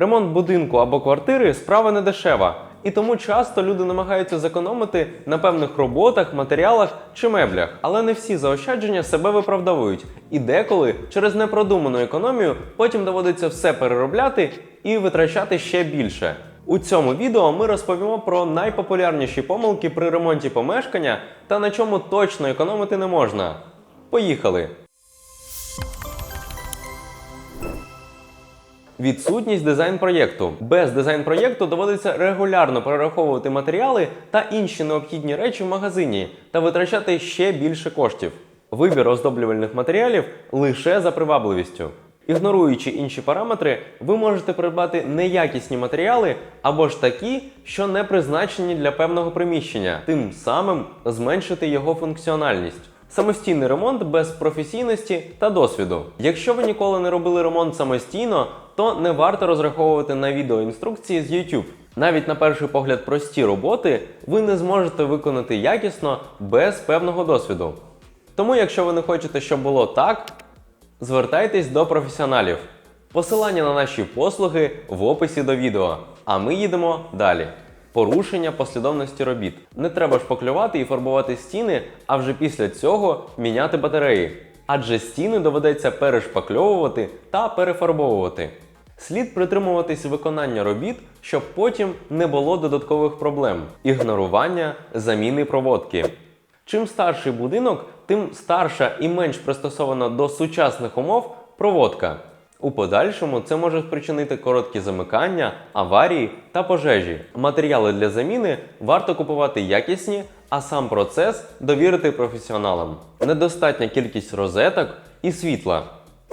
Ремонт будинку або квартири справа не дешева, і тому часто люди намагаються зекономити на певних роботах, матеріалах чи меблях. Але не всі заощадження себе виправдовують. І деколи через непродуману економію потім доводиться все переробляти і витрачати ще більше. У цьому відео ми розповімо про найпопулярніші помилки при ремонті помешкання та на чому точно економити не можна. Поїхали! Відсутність дизайн-проєкту. Без дизайн-проєкту доводиться регулярно перераховувати матеріали та інші необхідні речі в магазині та витрачати ще більше коштів. Вибір оздоблювальних матеріалів лише за привабливістю. Ігноруючи інші параметри, ви можете придбати неякісні матеріали або ж такі, що не призначені для певного приміщення, тим самим зменшити його функціональність. Самостійний ремонт без професійності та досвіду. Якщо ви ніколи не робили ремонт самостійно, то не варто розраховувати на відеоінструкції з YouTube. Навіть на перший погляд прості роботи ви не зможете виконати якісно без певного досвіду. Тому, якщо ви не хочете, щоб було так, звертайтесь до професіоналів. Посилання на наші послуги в описі до відео. А ми їдемо далі. Порушення послідовності робіт. Не треба шпаклювати і фарбувати стіни, а вже після цього міняти батареї. Адже стіни доведеться перешпакльовувати та перефарбовувати. Слід притримуватись виконання робіт, щоб потім не було додаткових проблем, ігнорування заміни проводки. Чим старший будинок, тим старша і менш пристосована до сучасних умов проводка. У подальшому це може спричинити короткі замикання, аварії та пожежі. Матеріали для заміни варто купувати якісні, а сам процес довірити професіоналам. Недостатня кількість розеток і світла.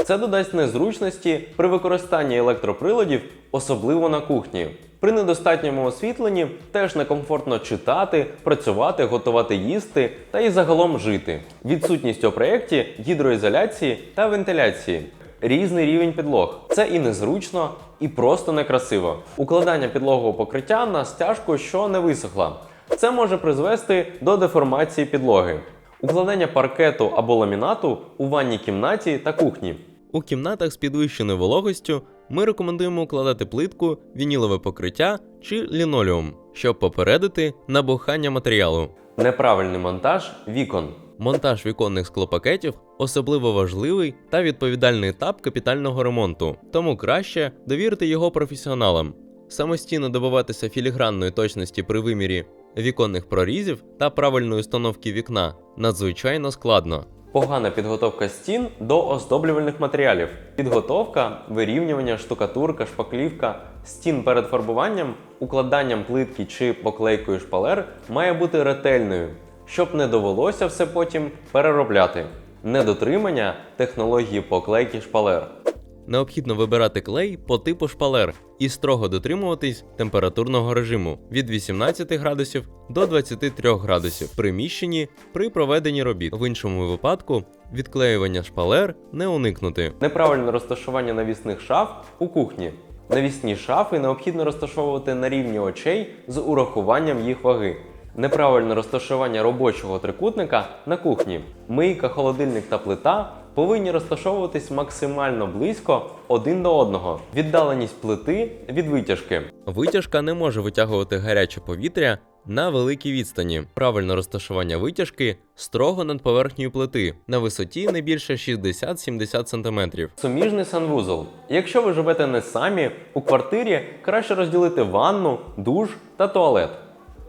Це додасть незручності при використанні електроприладів, особливо на кухні. При недостатньому освітленні теж некомфортно читати, працювати, готувати їсти та і загалом жити. Відсутність у проєкті гідроізоляції та вентиляції. Різний рівень підлог. Це і незручно, і просто некрасиво. Укладання підлогового покриття на стяжку, що не висохла. Це може призвести до деформації підлоги. Укладання паркету або ламінату у ванній кімнаті та кухні. У кімнатах з підвищеною вологостю ми рекомендуємо укладати плитку, вінілове покриття чи лінолеум, щоб попередити набухання матеріалу. Неправильний монтаж вікон. Монтаж віконних склопакетів особливо важливий та відповідальний етап капітального ремонту, тому краще довірити його професіоналам. Самостійно добиватися філігранної точності при вимірі віконних прорізів та правильної установки вікна надзвичайно складно. Погана підготовка стін до оздоблювальних матеріалів. Підготовка, вирівнювання, штукатурка, шпаклівка стін перед фарбуванням, укладанням плитки чи поклейкою шпалер має бути ретельною, щоб не довелося все потім переробляти. Недотримання технології поклейки шпалер. Необхідно вибирати клей по типу шпалер і строго дотримуватись температурного режиму від 18 градусів до 23 градусів в приміщенні при проведенні робіт. В іншому випадку відклеювання шпалер не уникнути. Неправильне розташування навісних шаф у кухні. Навісні шафи необхідно розташовувати на рівні очей з урахуванням їх ваги. Неправильне розташування робочого трикутника на кухні. Мийка, холодильник та плита повинні розташовуватись максимально близько один до одного. Віддаленість плити від витяжки. Витяжка не може витягувати гаряче повітря на великій відстані. Правильне розташування витяжки строго над поверхнею плити на висоті не більше 60-70 см. Суміжний санвузол. Якщо ви живете не самі, у квартирі краще розділити ванну, душ та туалет.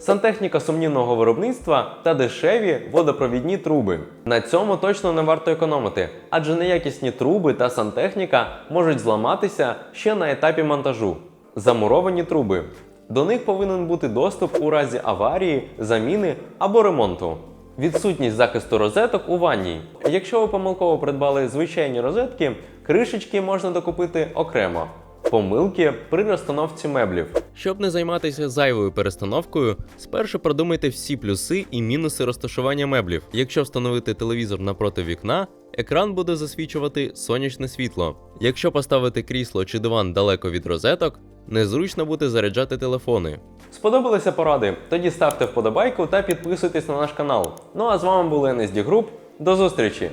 Сантехніка сумнівного виробництва та дешеві водопровідні труби. На цьому точно не варто економити, адже неякісні труби та сантехніка можуть зламатися ще на етапі монтажу. Замуровані труби. До них повинен бути доступ у разі аварії, заміни або ремонту. Відсутність захисту розеток у ванній. Якщо ви помилково придбали звичайні розетки, кришечки можна докупити окремо. Помилки при розстановці меблів. Щоб не займатися зайвою перестановкою, спершу продумайте всі плюси і мінуси розташування меблів. Якщо встановити телевізор напроти вікна, екран буде засвічувати сонячне світло. Якщо поставити крісло чи диван далеко від розеток, незручно буде заряджати телефони. Сподобалися поради? Тоді ставте вподобайку та підписуйтесь на наш канал. Ну а з вами був NSD Group. До зустрічі!